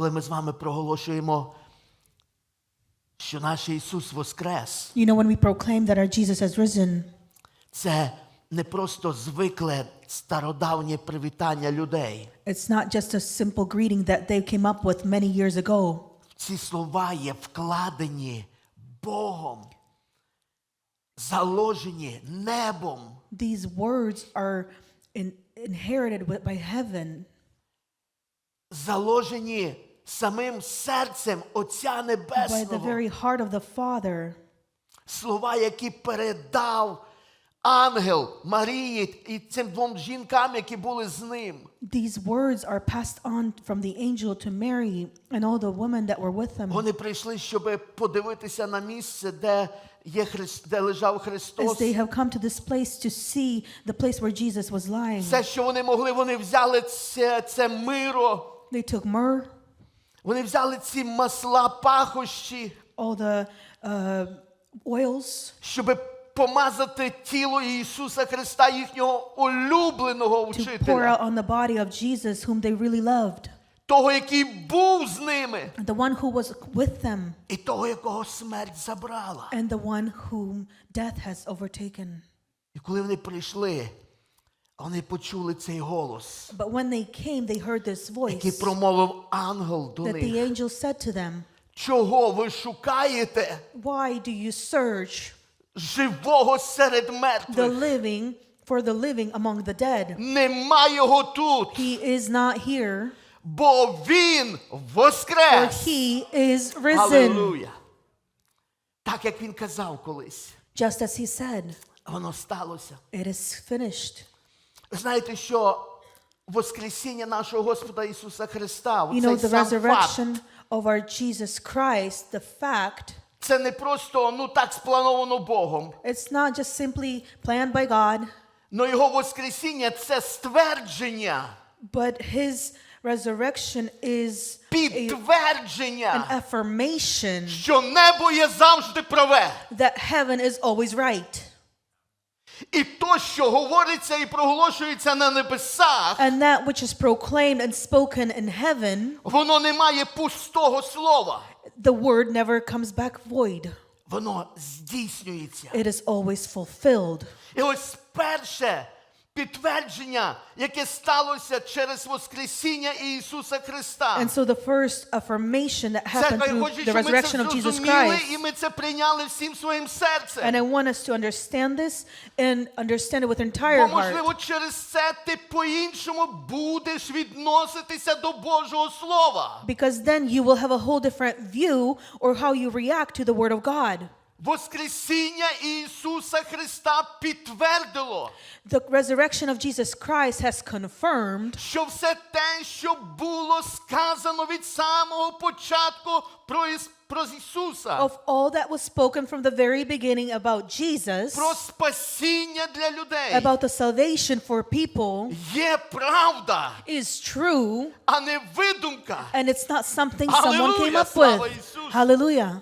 коли ми з вами проголошуємо, що наш Ісус Воскрес, You know, when we proclaim that our Jesus has risen, це не просто звикле стародавнє привітання людей. it's not just a simple greeting that they came up with many years ago. Ці слова є вкладені Богом, заложені небом. These words are in, inherited by heaven, заложені самим серцем Отця by the Небесного. very heart of the Father. Слова, які передав ангел Марії і цим двом жінкам, які були з ним. These words are passed on from the angel to Mary and all the women that were with them. Вони прийшли, щоб подивитися на місце, де, є Христ, де лежав As Христос. they have come to this place to see the place where Jesus was lying, Все, що вони могли, вони взяли це, це миро, they took myrrh, вони взяли ці масла пахощі, all the uh, oils, щоб помазати тіло Ісуса Христа, їхнього улюбленого to pour учителя. out on the body of Jesus, whom they really loved, того, який був з ними, the one who was with them, і того, якого смерть забрала. and the one whom death has overtaken. І коли вони прийшли, вони почули цей голос, But when they came, they heard this який voice промовив ангел до that the них. angel said to them, Чого ви шукаєте Why do you search живого серед the мертвих? living for the living among the dead? Нема його тут, He is not here, бо він for воскрес. he is risen. Аллилуйя. Так як він казав колись, Just as he said, воно сталося. it is finished. Знаєте, що Воскресіння нашого Господа Ісуса Христа, You know, the сам факт, of our Jesus Christ, the fact, Це не просто ну так сплановано Богом. it's not just simply planned by God, Но його Воскресіння це ствердження, but his resurrection is a, an affirmation що небо є завжди праве. that heaven is always right. І то, що говориться і проголошується на небесах, And that which is proclaimed and spoken in heaven, воно не має пустого слова. the word never comes back void. Воно здійснюється. It is always fulfilled. І ось перше підтвердження, яке сталося через Воскресіння Ісуса Христа. And so the first affirmation that happened Церква through хоче, the щоб ми це resurrection of Jesus зрозуміли, і Christ. ми це прийняли всім своїм серцем. And I want us to understand this and understand it with entire Бо, heart. можливо, через це ти по-іншому будеш відноситися до Божого Слова. Because then you will have a whole different view or how you react to the Word of God. Воскресіння Ісуса Христа підтвердило, The resurrection of Jesus Christ has confirmed що все те, що було сказано від самого початку про, Іс- про Ісуса, of all that was spoken from the very beginning about Jesus, про спасіння для людей, about the salvation for people, є правда, is true. а не видумка. And it's not something someone came Hallelujah, up слава with. Ісусу. Hallelujah.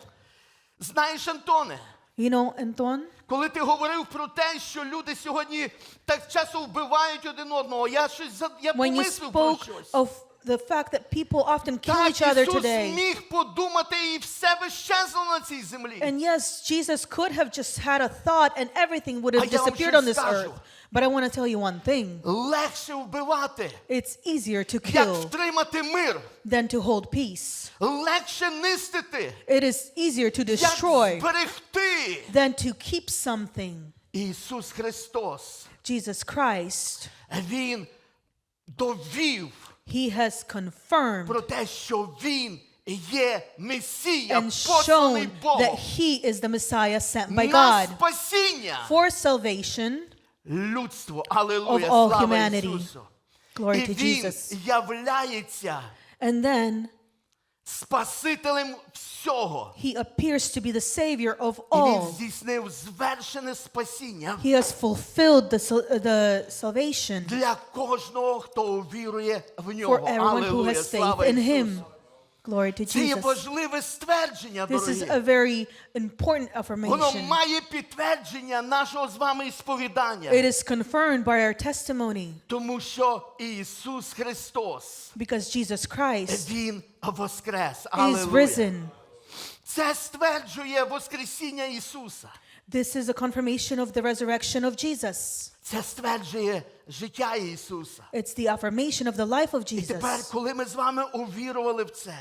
Знаєш, Антоне, You know, Anton, Коли ти говорив про те, що люди сьогодні так часто вбивають один одного, я щось за- я when you помислив про spoke щось. of the fact that people often kill Так, each other Ісус today. міг подумати і все би щезло на цій землі. And yes, Jesus could have just had a thought and everything would have А я вам disappeared on щось this скажу. earth. But I want to tell you one thing Легше вбивати, it's easier to як kill втримати мир. than to hold peace. Легше нистити, It is easier to як destroy зберегти. than to keep something. Ісус Христос, Jesus Christ, Він довів He has confirmed про те, що Він є Месія, and посланий shown that Богом. He is the Messiah sent by На God спасіння for salvation людству. of Аллилуйя, all слава humanity. Ісусу. Glory І to Він Jesus. являється And then Спасителем всього. He appears to be the Savior of І Він all. здійснив звершене спасіння He has fulfilled the, sal- uh, the salvation для кожного, хто увірує в for нього. everyone who Аллилуйя, has faith слава in Ісусу. Him. Glory to Це є Jesus. важливе ствердження, This is a дорогі. very important Воно affirmation. має підтвердження нашого з вами сповідання. It is confirmed by our testimony Тому що Ісус Христос, because Jesus Christ Він воскрес. is Алілуя. risen. Це стверджує Воскресіння Ісуса. This is a confirmation of the resurrection of Jesus. Це стверджує життя Ісуса. It's the affirmation of the life of І тепер, Jesus. коли ми з вами увірували в це,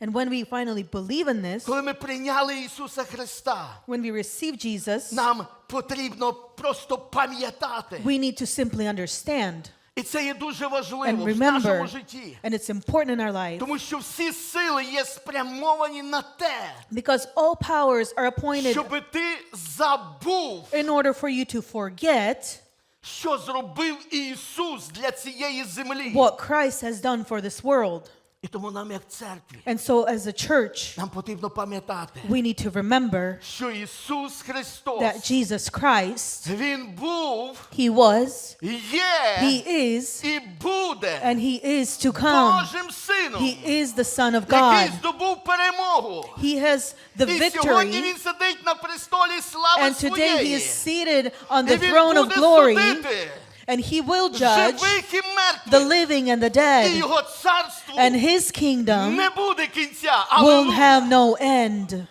And when we finally believe in this, коли ми прийняли Ісуса Христа, when we receive Jesus, нам потрібно просто пам'ятати. we need to simply understand І це є дуже важливо and в нашому remember, житті. and it's important in our life Тому що всі сили є спрямовані на те, because all powers are appointed щоб ти забув, in order for you to forget що зробив Ісус для цієї землі. what Christ has done for this world. І тому нам, як церкві, And so, as a church, нам потрібно пам'ятати, we need to remember що Ісус Христос, that Jesus Christ, Він був, He was, є He is, і буде and He is to come. Божим Сином, He is the Son of який God. здобув перемогу. He has the І сьогодні victory, Він сидить на престолі слави and today He своєї. is seated on І the Він throne of буде glory, судити and He will judge живих і the мертвих. living and the І dead, його царство and His kingdom не буде кінця. will Алілуя. have no end.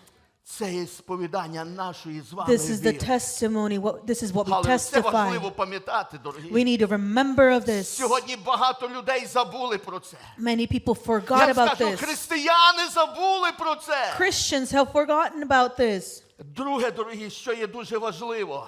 Це є сповідання нашої з вами This is the віри. testimony. What this is what we Алілуя. Це testify. важливо пам'ятати, дорогі. We need to remember of this. Сьогодні багато людей забули про це. Many people forgot Я about скажу, this. християни забули про це. Christians have forgotten about this. Друге, дорогі, що є дуже важливо,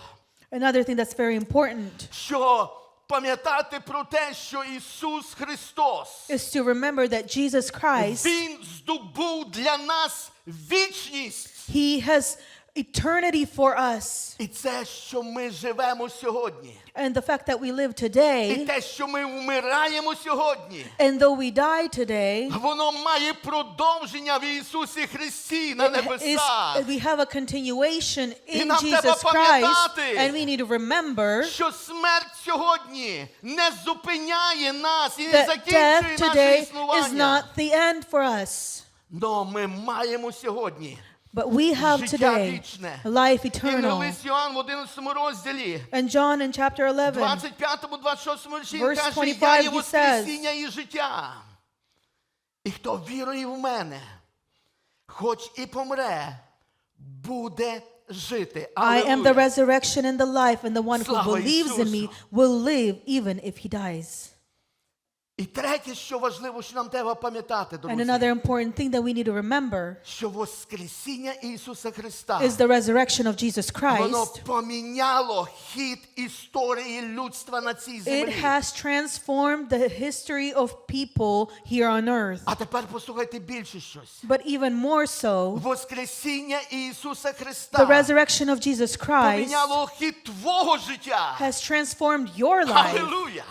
Another thing that's very important що пам'ятати про те, що Ісус Христос, is to remember that Jesus Christ, Він здобув для нас вічність. He has eternity for us. І це, що ми живемо сьогодні. And the fact that we live І today, те, що ми вмираємо сьогодні, and though we die today, воно має продовження в Ісусі Христі на небесах. we have a continuation in Jesus Christ, and we need to remember Що смерть сьогодні не зупиняє нас і не закінчує наше today is not the end for us. Но ми маємо сьогодні But we have Життя today вічне. life і на eternal. лист Йоанн в 11 розділі, And John in chapter 11, 25-26 вірші він Verse каже, 25 я є he воскресіння і життя. І хто вірує в мене, хоч і помре, буде жити. I am the Алілуя. resurrection and the life, and the one who Слава believes in me Ісусу. will live even if he dies. І третє, що важливо, що нам треба пам'ятати, And друзі, another important thing that we need to remember що Воскресіння Ісуса Христа is the resurrection of Jesus Воно Christ. поміняло хід історії людства на цій It землі. has transformed the history of people here on earth. А тепер послухайте більше щось. But even more so, Воскресіння Ісуса the Христа resurrection of Jesus Christ поміняло хід твого життя. has transformed your life. Алілуя!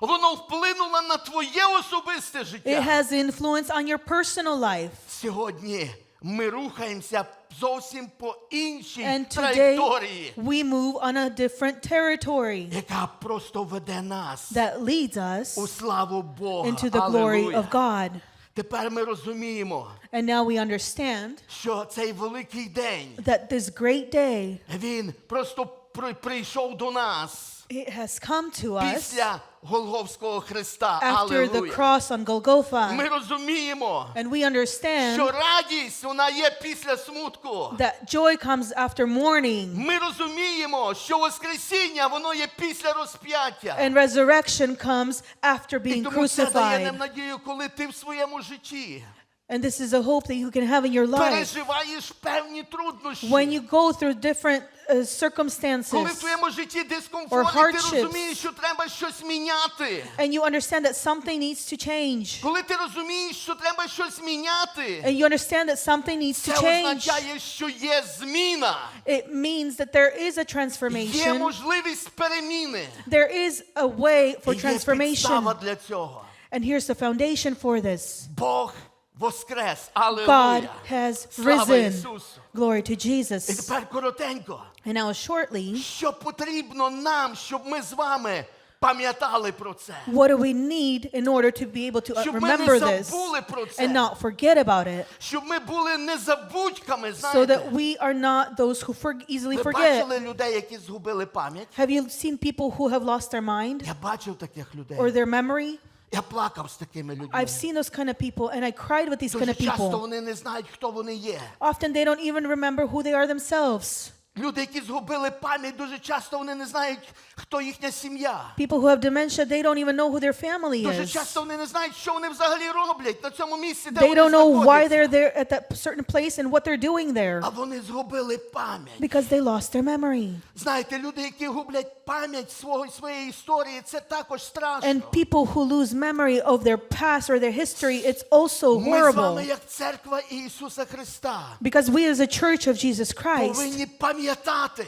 Воно вплинуло на твоє особисте It життя. has influence on your personal life. Сьогодні ми рухаємося зовсім по іншій And today траєкторії, we move on a different territory яка просто веде нас that leads у us славу Бога. into the glory Алілуя! of God. Тепер ми розуміємо, And now we understand що цей великий день that this great day, він просто при- прийшов до нас it has come to us після Голговського Христа. after the Алілуя. cross on Golgotha. Ми розуміємо, And we understand що радість вона є після смутку. that joy comes after mourning Ми розуміємо, що Воскресіння воно є після розп'яття. and resurrection comes after І being тому це дає нам crucified. надію, коли ти в своєму житті And this is a hope that you can have in your life переживаєш певні труднощі. when you go through different uh, Коли в circumstances твоєму житті Or дискомфорт, і ти hardships. розумієш, що треба щось міняти. and you understand that something needs to change. Коли ти розумієш, що треба щось міняти, And you understand that something needs це to change. означає, що є зміна. It means that there is a Є transformation. можливість переміни. There is a way for І Є transformation. підстава для цього. And here's the foundation for this Бог воскрес. God Аллилуйя. has Слава risen. Ісусу. Glory to І Jesus. тепер коротенько. And now, shortly, Що потрібно нам, щоб ми з вами пам'ятали про це. What do we need in order to be able to uh, Щоб ми remember не this забули про це. and not forget about it Щоб ми були незабудьками, so знаєте. that we are not those who for- easily Ви forget? бачили людей, які згубили пам'ять? Have you seen people who have lost their mind Я бачив таких людей. or their memory? Я плакав з такими людьми. I've seen those kind of people and I cried with these kind Дуже of часто people. вони не знають, хто вони є. Often they don't even remember who they are themselves. Люди, які згубили пам'ять, дуже часто вони не знають, хто їхня сім'я. People who have dementia, they don't even know who their family Дуже is. часто вони не знають, що вони взагалі роблять на цьому місці, де They вони don't know why знаходяться. they're there at that certain place and what they're doing there А вони згубили пам'ять. because they lost their memory. Знаєте, люди, які гублять пам'ять свого, своєї історії, це також страшно. And people who lose memory of their past or their history, it's also Ми з вами, horrible. як церква Ісуса Христа, Because we as a church of Jesus Christ, повинні пам'ятати,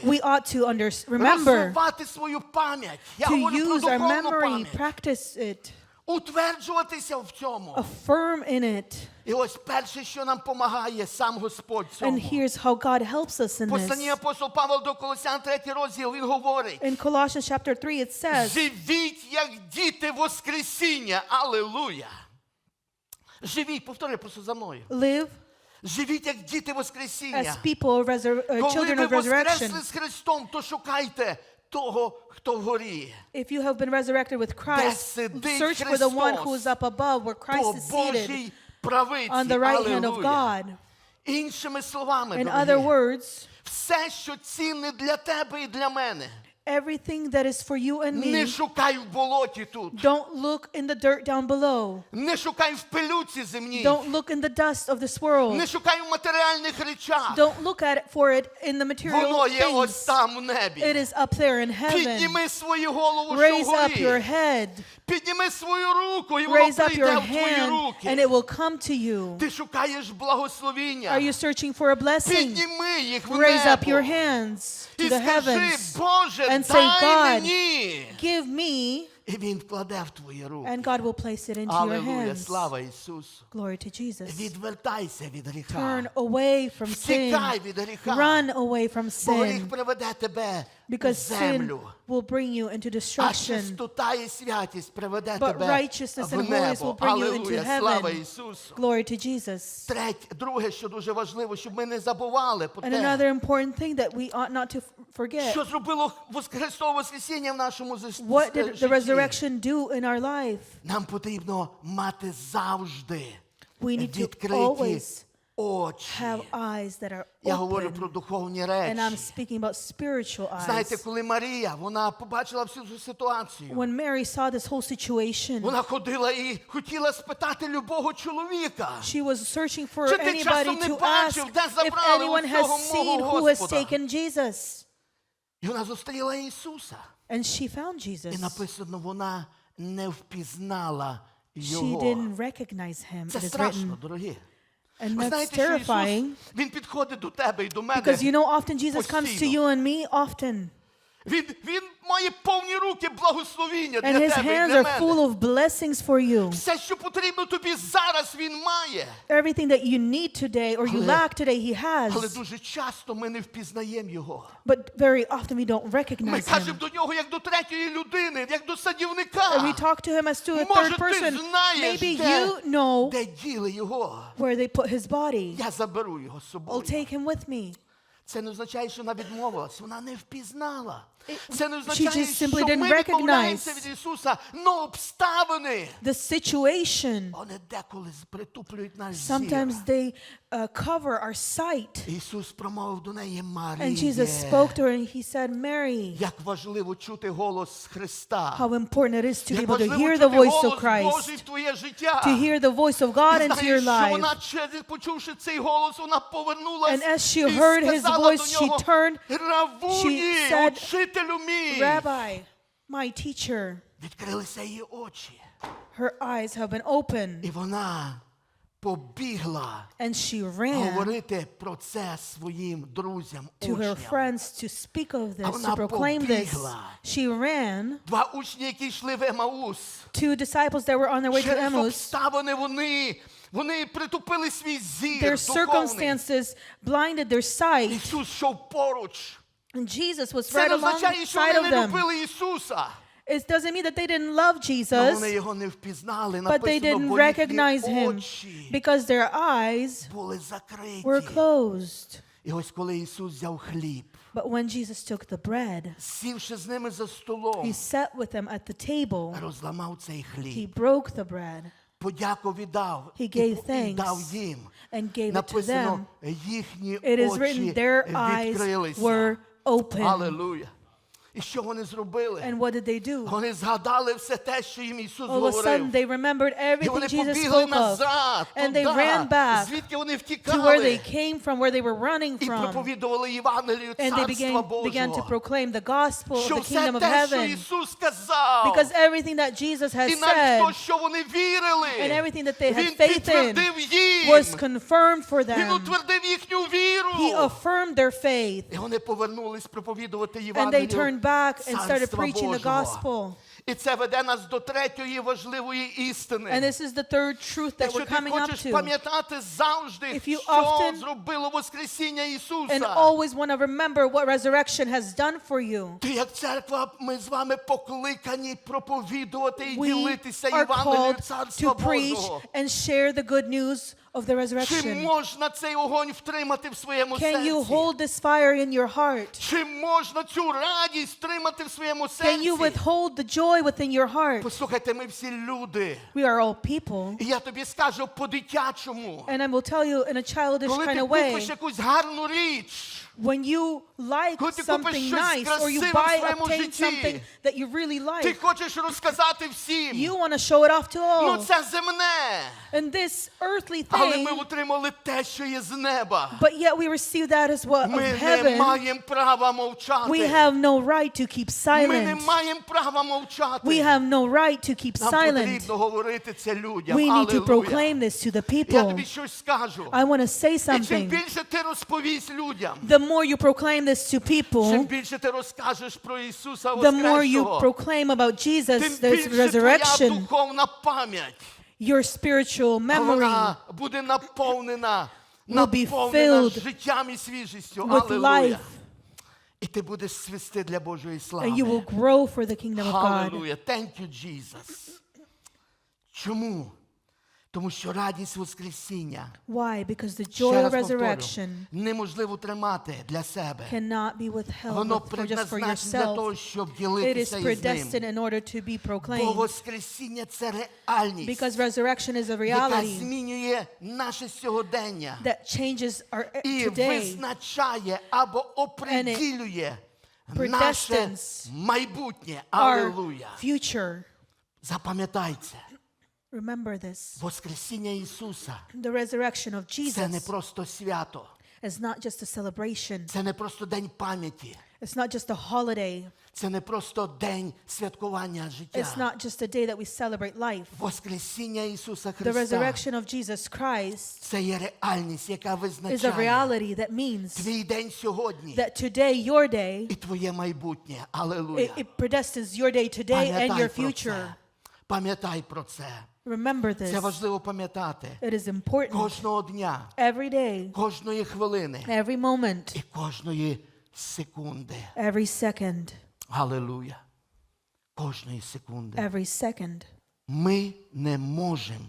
we ought to under, remember розвивати свою пам'ять. Я to говорю про use our духовну memory, пам'ять. practice it, Утверджуватися в цьому. affirm in it. І ось перше, що нам допомагає, сам Господь цьому. And here's how God helps us in Посланні this. апостол Павел до Колосян, третій розділ, він говорить, In Colossians chapter 3, it says, живіть, як діти Воскресіння. Алелуя. Живіть, повтори просто за мною. live Живіть, як діти as people, of resur- uh, Коли children ви of resurrection. воскресли з Христом, то шукайте того, хто вгорі. If you have been resurrected with Christ, сидить search for the one Христос who is up above, where По Christ is seated Божій правиці. on the right hand of Алелуя. God. Іншими словами, In дорогі, other words, все, що цінне для тебе і для мене, everything that is for you and не me, шукай в болоті тут. don't look in the dirt down below. Не шукай в пилюці земній. Don't look in the dust of this world. Не шукай в матеріальних речах. Don't look at it for it in the material Воно є ось things. там в It небі. is up there in heaven. Підніми свою голову, що Raise up your вгорі. head. Підніми свою руку, і воно Raise up прийде your в твої hand, and руки. it will come to you. Ти шукаєш благословіння. Are you searching for a blessing? Підніми їх в Raise up your небо. hands to І the скажи, heavens. Боже, and say, дай God, мені. Give me, І він вкладе в твої руки. and God will place it into your Аллилуйя, hands. слава Ісусу. Glory to Jesus. Відвертайся від гріха. Turn away from sin. Втікай від гріха. Run away from Бо гріх sin. приведе тебе в Because sin землю. will bring you into А destruction. чистота і святість приведе But тебе righteousness в and holiness will bring you into Аллилуйя, слава heaven. Ісусу. Glory to Jesus. Третє, друге, що дуже важливо, щоб ми не забували про And те, another important thing that we ought not to f- forget. що зробило Христове Воскресіння в нашому зис- What did the житті. resurrection do in our life? Нам потрібно мати завжди We need to відкриті always очі. have eyes that are Я говорю open. про духовні And I'm речі. speaking about spiritual Знаєте, eyes. коли Марія, вона побачила всю цю ситуацію. When Mary saw this whole situation, Вона ходила і хотіла спитати любого чоловіка. she was searching for Чи ти anybody часом не to ask бачив, де if забрали anyone has оцього seen мого who has Господа? taken Jesus. І вона зустріла Ісуса. And she found І Jesus. написано, вона не впізнала She його. didn't recognize him. Це It is страшно, written. дорогі. And Ви that's знаєте, що terrifying Ісус, Він підходить до тебе і до мене. because you know often Jesus comes to постійно. you and me often. Він, він має повні руки благословіння And для his тебе і hands для are full of blessings for you. Все, що потрібно тобі зараз, він має. Everything that you need today or you Але- lack today, he Але has. дуже часто ми не впізнаємо його. But very often we don't Ми recognize кажемо до нього як до третьої людини, як до And we садівника. talk to him as to a Може, third ти person. знаєш, Maybe де, you know де діли його. where they put his body. Я заберу його з I'll собою. take him with me. Це не означає, що вона відмовилась. Вона не впізнала. It- Це не she означає, just що simply didn't ми відмовляємося recognize. від Ісуса, но обставини. The situation, Вони деколи притуплюють наш sometimes зір. they uh, cover our sight. Ісус промовив до неї And Маріє. Jesus spoke to her and he said, Mary, Як важливо чути голос Христа. how important it is to be Як able to важливо hear чути the voice голос of Christ, Божий в твоє життя. to hear the voice of God І into знаєш, your що вона, life. через- почувши цей голос, вона повернулась And as she і heard his сказала voice, до she нього, turned, Равуні, she said, учителю мій. Rabbi, my teacher, Відкрилися її очі. her eyes have been opened. І вона побігла And she ran говорити про це своїм друзям, to her учням. friends to speak of this, to вона proclaim this. побігла. She ran. Два учні, які йшли в Емаус. Two disciples that were on their way to Через Emmaus, обставини вони, вони притупили свій зір their духовний. circumstances blinded their sight. Ісус йшов поруч. And Jesus was Це right не означає, що alongside вони of не them. любили Ісуса. It doesn't mean that they didn't love але Jesus, вони його не впізнали. but they Написано, didn't бо recognize їхні him очі because their eyes були закриті. were closed. І ось коли Ісус взяв хліб, But when Jesus took the bread, сівши з ними за столом, he sat with them at the table. розламав цей He хліб, broke the bread подяку віддав He і gave по- і дав thanks їм. and gave it to Написано, them. їхні It is written, очі their eyes відкрилися. were open. Aleluia. І що вони зробили? And what did they do? Вони згадали все те, що їм Ісус All of a sudden, говорив. they remembered І everything вони Jesus побігли spoke of назад, And they туди, ran back звідки вони to where they втікали. came from, where they were running І from. проповідували Євангелію And they Царства began, began to Божого. proclaim the gospel of Що the все kingdom of те, що heaven. Ісус сказав. Because everything that Jesus has І навіть то, said що вони вірили, and everything that they had Він faith in підтвердив їм. was confirmed for Він them. утвердив їхню віру. He affirmed their faith. І вони повернулись проповідувати And they Євангелію turned back and started Царства preaching the Божого. gospel. І це веде нас до третьої важливої істини. And this is the third truth that Якщо we're ти coming up хочеш to. пам'ятати завжди, If you що often- зробило Воскресіння Ісуса. And always want to remember what resurrection has done for you. Ти як церква, ми з вами покликані проповідувати і We ділитися are Євангелією called Царства to preach Божого. and share the good news of the Чи resurrection. можна цей огонь втримати в своєму Can you серці? hold this fire in your heart? Чи можна цю радість тримати в своєму Can you withhold the joy within your heart? Послухайте, ми всі люди. We are all people. І я тобі скажу по-дитячому. And I will tell you in a childish Коли kind ти of купиш way, якусь гарну річ, when you like Коли ти something купиш щось nice or you красиве в buy, своєму obtain житті, something that you really ти like, хочеш розказати всім. you want to show it off to Ну all. це земне. And this earthly Але thing, ми отримали те, що є з неба. but yet we receive that as what of Ми не heaven. маємо права мовчати. We have no right to keep Ми не silent. маємо права мовчати. We have no right to keep Нам silent. потрібно говорити це людям. We need to Алілуя. proclaim this to the Я people. тобі щось скажу. I want to say І чим something. більше ти розповість людям, The more you proclaim this to чим people, більше ти розкажеш про Ісуса the more you Воскресшого, proclaim about Jesus, тим this більше твоя resurrection, духовна пам'ять your spiritual memory вона буде наповнена, will be наповнена filled життям і свіжістю. with Алілуя. life, І ти будеш свисти для Божої and you will слави. grow for the kingdom of God. Алілуя. Thank you, Jesus. Чому? Тому що радість Воскресіння Why? Because the joy of resurrection неможливо тримати для себе. cannot be withheld Воно предназначено для того, щоб It is predestined in order to be Бо proclaimed. Воскресіння це реальність, Because resurrection is a яка reality змінює наше сьогодення that changes our і today. визначає або оприділює наше майбутнє. Аллилуйя. future. Запам'ятайте, Remember this. Воскресіння Ісуса The resurrection of це не Jesus просто свято, is not just a celebration. це не просто день пам'яті, It's not just a holiday. це не просто день святкування It's життя. not just a day that we celebrate life. Воскресіння Ісуса The Христа resurrection of Jesus Christ це є реальність, яка is a визначає reality that means твій день сьогодні that today, your day, і твоє майбутнє. Аллилуйя. it, it predestines your day today and Пам'ятай your про future. це. Пам'ятай про це. Remember Це this. важливо пам'ятати. It is important Кожного дня, every day, кожної хвилини every moment, і кожної секунди. every second, Аллилуйя. Кожної секунди. every second. Ми не можемо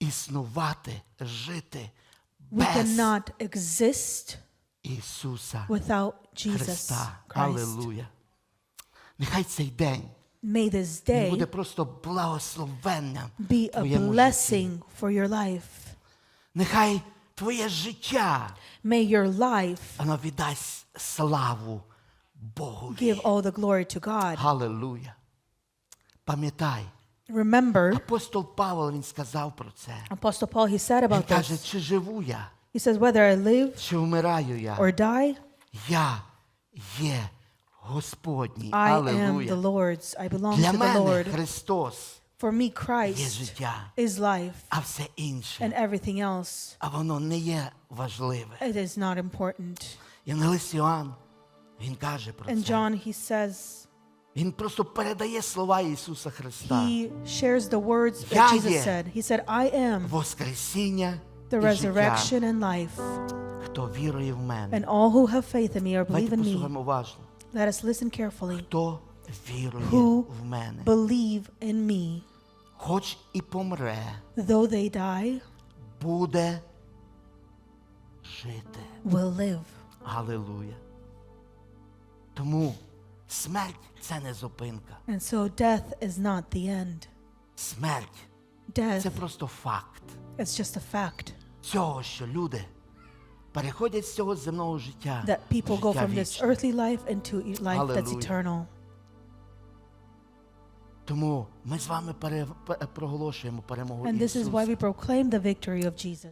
існувати, жити We без cannot exist Ісуса without Jesus Христа. Аллилуйя. Нехай цей день May this не буде day просто благословенням в be a твоєму житті. blessing for your life. Нехай твоє життя May your life воно віддасть славу Богові. give all the glory to God. Аллилуйя. Пам'ятай, Remember, апостол Павло він сказав про це. Apostle Paul, he said Він about каже, this. чи живу я, He says, whether I live чи вмираю я, or die, я є Господній. I am the Lord's. I belong Для to the мене Lord. Христос For me, є Christ життя, is life, а все інше, and everything else, а воно не є важливе. it is not important. Євангелист Іоанн, він каже про And це. John, he says, Він просто передає слова Ісуса Христа. he shares the words that Я Jesus said. He said, I am Воскресіння the і життя. resurrection and life. Хто вірує в мене. And all who have faith in me or believe Давайте in me, послухаємо уважно. let us listen carefully. Хто вірує who в мене, believe in me, хоч і помре, though they die, буде жити. will live. Галилуя. Тому смерть це не зупинка. And so death is not the end. Смерть Death це просто факт is just a fact цього, що люди переходять з цього земного життя. that people в go життя from this вічне. earthly life into e- life that's Hallelujah. eternal. Тому ми з вами пере- пе- проголошуємо перемогу And this is why Ісуса. we proclaim the victory of Jesus.